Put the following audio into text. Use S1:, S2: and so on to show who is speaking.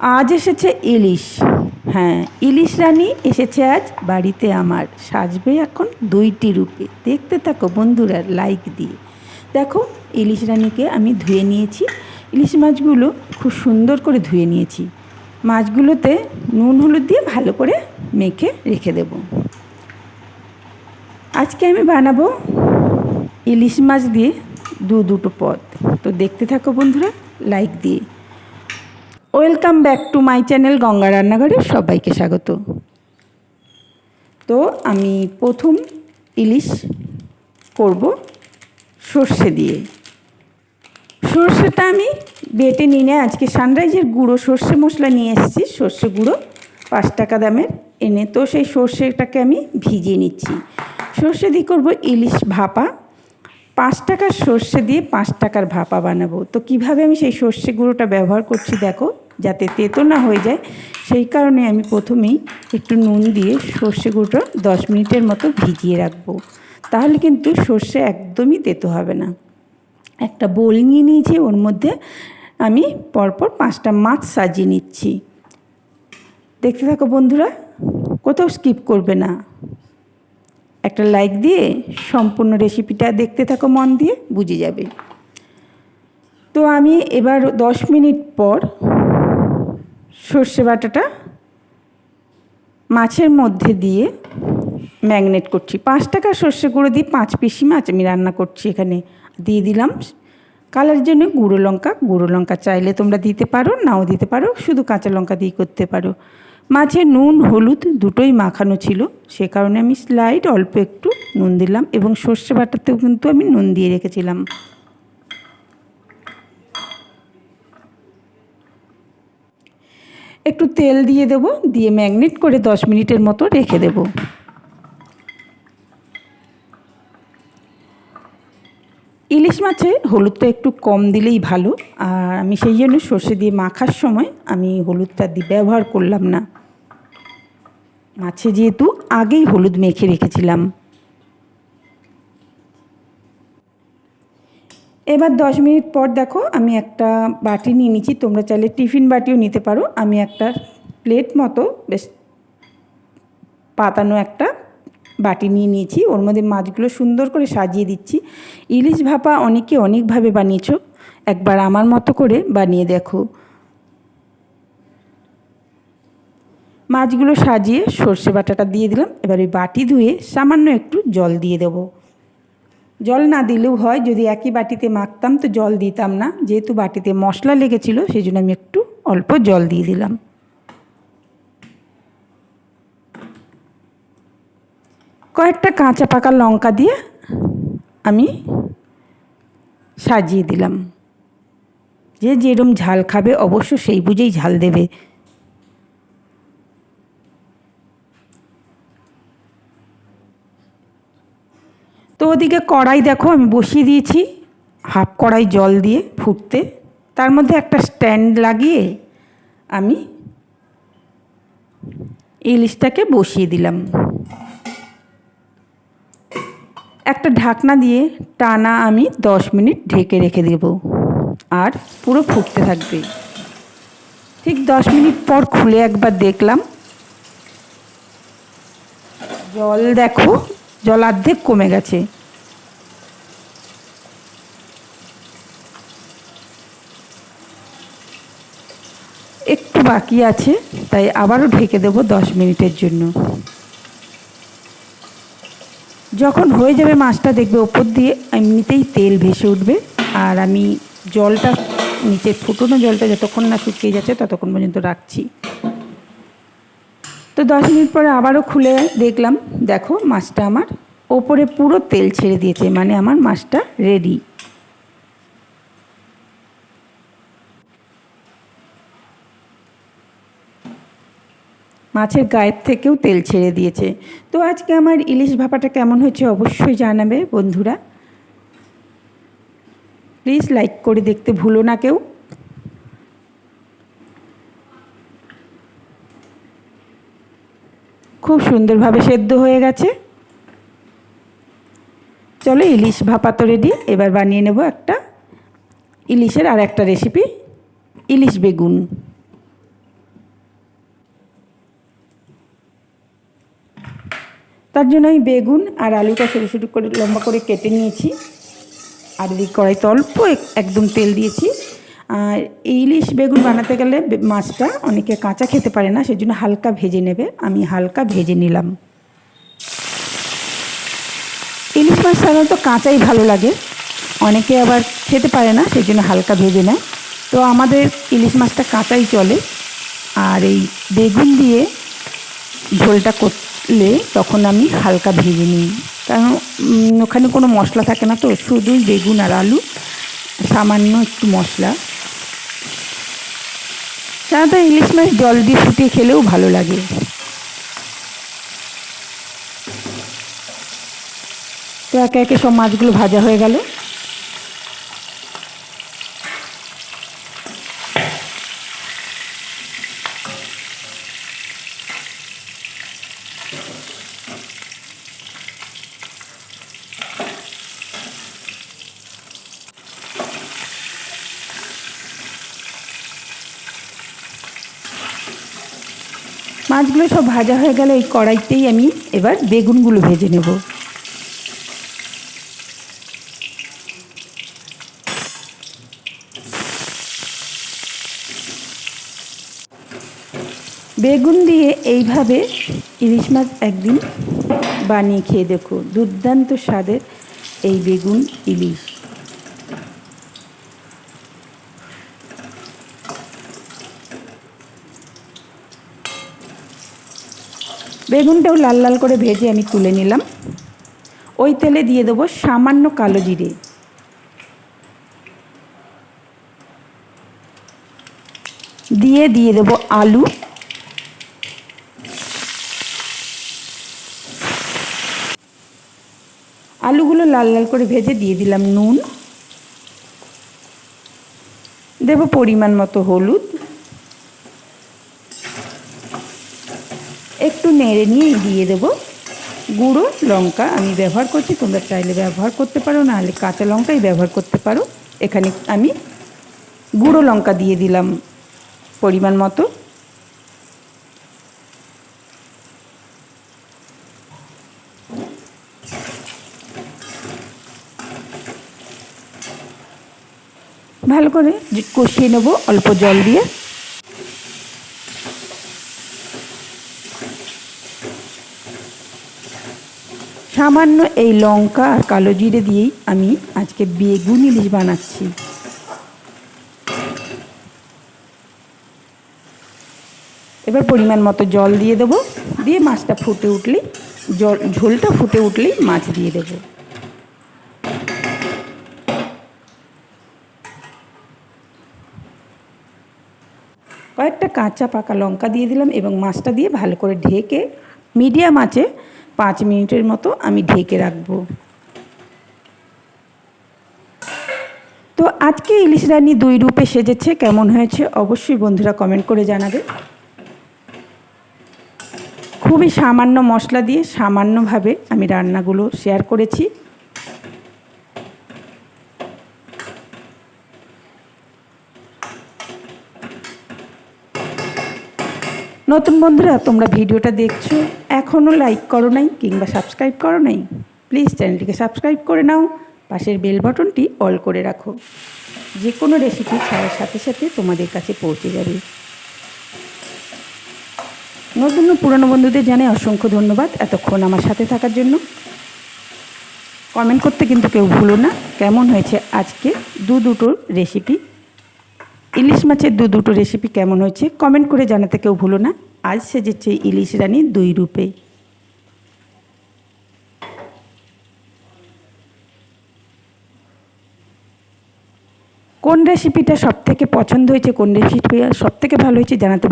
S1: আজ এসেছে ইলিশ। হ্যাঁ ইলিশ রানী এসেছে আজ বাড়িতে আমার। সাজবে এখন দুইটি রূপে। দেখতে থাকো বন্ধুরা লাইক দিয়ে। দেখো, ইলিশ রানীকে আমি ধুয়ে নিয়েছি। ইলিশ মাছগুলো খুব সুন্দর করে ধুয়ে নিয়েছি। মাছগুলোতে নুন, হলুদ দিয়ে ভালো করে মেখে রেখে দেব। আজকে আমি বানাবো ইলিশ মাছ দিয়ে দু দুটো পদ। তো দেখতে থাকো বন্ধুরা লাইক দিয়ে। Welcome back to my channel Ganga রান্নাঘরে সবাইকে স্বাগত। তো আমি প্রথম ইলিশ করব সর্ষে দিয়ে। সর্ষেটা আমি বেটে নিয়ে আজকে সানরাইজের গুঁড়ো, সর্ষে মশলা নিয়ে এসেছি, সর্ষে গুঁড়ো, পাঁচ টাকা দামের এনে। তো সেই সর্ষেটাকে আমি ভিজিয়ে নিচ্ছি। সর্ষে দিয়ে করব ইলিশ ভাপা। পাঁচ টাকার সর্ষে দিয়ে পাঁচ টাকার ভাপা বানাবো। তো কীভাবে আমি সেই সর্ষে গুঁড়োটা ব্যবহার করছি দেখো। যাতে তেতো না হয়ে যায়। সেই কারণে আমি প্রথমেই একটু নুন দিয়ে সর্ষে গুঁড়ো দশ মিনিটের মতো ভিজিয়ে রাখব। তাহলে কিন্তু সর্ষে একদমই তেতো হবে না। একটা বোল নিয়ে নিয়েছি, ওর মধ্যে আমি পরপর পাঁচটা মাছ সাজিয়ে নিচ্ছি। দেখতে থাকো বন্ধুরা, কোথাও স্কিপ করবে না। একটা লাইক দিয়ে সম্পূর্ণ রেসিপিটা দেখতে থাকো মন দিয়ে, বুঝে যাবে। তো আমি এবার দশ মিনিট পর সর্ষে বাটাটা মাছের মধ্যে দিয়ে ম্যাগনেট করছি। পাঁচ টাকা সর্ষে গুঁড়ো দিয়ে পাঁচ পিসি মাছ আমি রান্না করছি এখানে। দিয়ে দিলাম কালার জন্য গুঁড়ো লঙ্কা। গুঁড়ো লঙ্কা চাইলে তোমরা দিতে পারো, নাও দিতে পারো, শুধু কাঁচা লঙ্কা দিয়ে করতে পারো। মাঝে নুন, হলুদ দুটোই মাখানো ছিল, সে কারণে আমি স্লাইড অল্প একটু নুন দিলাম এবং সর্ষে বাটাতেও কিন্তু আমি নুন দিয়ে রেখেছিলাম। একটু তেল দিয়ে দেবো, দিয়ে ম্যাগনেট করে দশ মিনিটের মতো রেখে দেবো। ইলিশ মাছে হলুদটা একটু কম দিলেই ভালো, আর আমি সেই জন্য সর্ষে দিয়ে মাখার সময় আমি হলুদটা দিয়ে ব্যবহার করলাম না। মাছে যেহেতু আগেই হলুদ মেখে রেখেছিলাম। এবার দশ মিনিট পর দেখো আমি একটা বাটি নিয়ে নিচ্ছি। তোমরা চাইলে টিফিন বাটিও নিতে পারো। আমি একটা প্লেট মতো, বেশ পাতানো একটা বাটি নিয়ে নিয়েছি। ওর মধ্যে মাছগুলো সুন্দর করে সাজিয়ে দিচ্ছি। ইলিশ ভাপা অনেকে অনেকভাবে বানিয়েছ। একবার আমার মতো করে বানিয়ে দেখো। মাছগুলো সাজিয়ে সর্ষে বাটাটা দিয়ে দিলাম। এবার ওই বাটি ধুয়ে সামান্য একটু জল দিয়ে দেবো। জল না দিলেও হয়, যদি একই বাটিতে মাখতাম তো জল দিতাম না। যেহেতু বাটিতে মশলা লেগেছিল সেই জন্য আমি একটু অল্প জল দিয়ে দিলাম। কয়েকটা কাঁচা পাকা লঙ্কা দিয়ে আমি সাজিয়ে দিলাম। যে যেরম ঝাল খাবে, অবশ্য সেই বুঝেই ঝাল দেবে। তো ওদিকে কড়াই দেখো, আমি বসিয়ে দিয়েছি। হাফ কড়াই জল দিয়ে ফুটতে। তার মধ্যে একটা স্ট্যান্ড লাগিয়ে আমি ইলিশটাকে বসিয়ে দিলাম। একটা ঢাকনা দিয়ে টানা আমি দশ মিনিট ঢেকে রেখে দেব। আর পুরো ফুটতে থাকবে। ঠিক দশ মিনিট পর খুলে একবার দেখলাম। জল দেখো জল অর্ধেক কমে গেছে। একটু বাকি আছে, তাই আবারও ঢেকে দেবো দশ মিনিটের জন্য। যখন হয়ে যাবে মাছটা দেখবে ওপর দিয়ে এমনিতেই তেল ভেসে উঠবে, আর আমি জলটা, নিচে ফুটনো জলটা যতক্ষণ না শুকিয়ে যাচ্ছে ততক্ষণ পর্যন্ত রাখছি। তো দশ মিনিট পরে আবারও খুলে দেখলাম, দেখো মাছটা আমার ওপরে পুরো তেল ছেড়ে দিয়েছে মানে আমার মাছটা রেডি মাছের গায়ের থেকেও তেল ছেড়ে দিয়েছে। তো আজকে আমার ইলিশ ভাপাটা কেমন হয়েছে অবশ্যই জানাবে বন্ধুরা। প্লিজ লাইক করে দেখতে ভুলো না কেউ। খুব সুন্দরভাবে সেদ্ধ হয়ে গেছে। চলো ইলিশ ভাপা তো রেডি এবার বানিয়ে নেব একটা ইলিশের আর একটা রেসিপি ইলিশ বেগুন। তার জন্য আমি বেগুন আর আলুটা সরু সরু করে লম্বা করে কেটে নিয়েছি। আর এদিক কড়াইতে অল্প একদম তেল দিয়েছি। আর ইলিশ বেগুন বানাতে গেলে মাছটা অনেকে কাঁচা খেতে পারে না, সেজন্য হালকা ভেজে নেবে। আমি হালকা ভেজে নিলাম। ইলিশ মাছ সাধারণত কাঁচাই ভালো লাগে। অনেকে আবার খেতে পারে না সেই জন্য হালকা ভেজে নেয়। তো আমাদের ইলিশ মাছটা কাঁচাই চলে। আর এই বেগুন দিয়ে ঝোলটা করলে তখন আমি হালকা ভেজে নিই। কারণ ওখানে কোনো মশলা থাকে না তো, শুধুই বেগুন আর আলু। সামান্য একটু মশলা। সাধারণত ইলিশ মাছ জল দিয়ে ফুটিয়ে খেলেও ভালো লাগে। তো একে একে সব মাছগুলো ভাজা হয়ে গেল। মাছগুলো সব ভাজা হয়ে গেলে এই কড়াইতেই আমি এবার বেগুনগুলো ভেজে নেব। বেগুন দিয়ে এইভাবে ইলিশ মাছ একদিন বানিয়ে খেয়ে দেখো, দুর্দান্ত স্বাদের এই বেগুন ইলিশ। বেগুনটাও লাল লাল করে ভেজে আমি তুলে নিলাম। ওই তেলে দিয়ে দেবো সামান্য কালো জিরে। দিয়ে দিয়ে দেবো আলু। আলুগুলো লাল লাল করে ভেজে দিয়ে দিলাম নুন। দেব পরিমাণ মতো হলুদ। একটু নেড়ে নিয়ে দিয়ে দেবো। গুঁড়ো লঙ্কা আমি ব্যবহার করছি, তোমরা চাইলে ব্যবহার করতে পারো, নাহলে কাঁচা লঙ্কাই ব্যবহার করতে পারো। এখানে আমি গুঁড়ো লঙ্কা দিয়ে দিলাম পরিমাণ মতো। ভালো করে কষিয়ে নেব অল্প জল দিয়ে। সামান্য এই লঙ্কা আর কালো জিরে দিয়েই আমি আজকে বেগুন ইলিশ বানাচ্ছি। এবার পরিমাণ মতো জল দিয়ে দেবো। দিয়ে মাছটা ফুটে উঠলেই, জল ঝোলটা ফুটে উঠলেই মাছ দিয়ে দেবো। কয়েকটা কাঁচা পাকা লঙ্কা দিয়ে দিলাম এবং মাছটা দিয়ে ভালো করে ঢেকে, মিডিয়াম আছে পাঁচ মিনিটের মতো আমি ঢেকে রাখব। তো আজকে ইলিশ রানী দুই রূপে সেজেছে, কেমন হয়েছে অবশ্যই বন্ধুরা কমেন্ট করে জানাবে। খুবই সামান্য মশলা দিয়ে সামান্যভাবে আমি রান্নাগুলো শেয়ার করেছি। নতুন বন্ধুরা, তোমরা ভিডিওটা দেখছ। এখনও লাইক করো নাই কিংবা সাবস্ক্রাইব করো নাই প্লিজ চ্যানেলটিকে সাবস্ক্রাইব করে নাও। পাশের বেল বাটনটি অল করে রাখো। যে কোনো রেসিপি ছাড়ার সাথে সাথে তোমাদের কাছে পৌঁছে যাবে। নতুন পুরনো বন্ধুদের জানাই অসংখ্য ধন্যবাদ এতক্ষণ আমার সাথে থাকার জন্য। কমেন্ট করতে কিন্তু কেউ ভুলো না, কেমন হয়েছে আজকে দু দুটো রেসিপি ইলিশ মাছের দু দুটো রেসিপি কেমন হয়েছে? কমেন্ট করে জানাতে কেউ ভুলো না। আজ সেজেছে ইলিশ রানী দুই রূপে। কোন রেসিপিটা সব থেকে পছন্দ হয়েছে, কোন রেসিপি সব থেকে ভালো হয়েছে জানাতে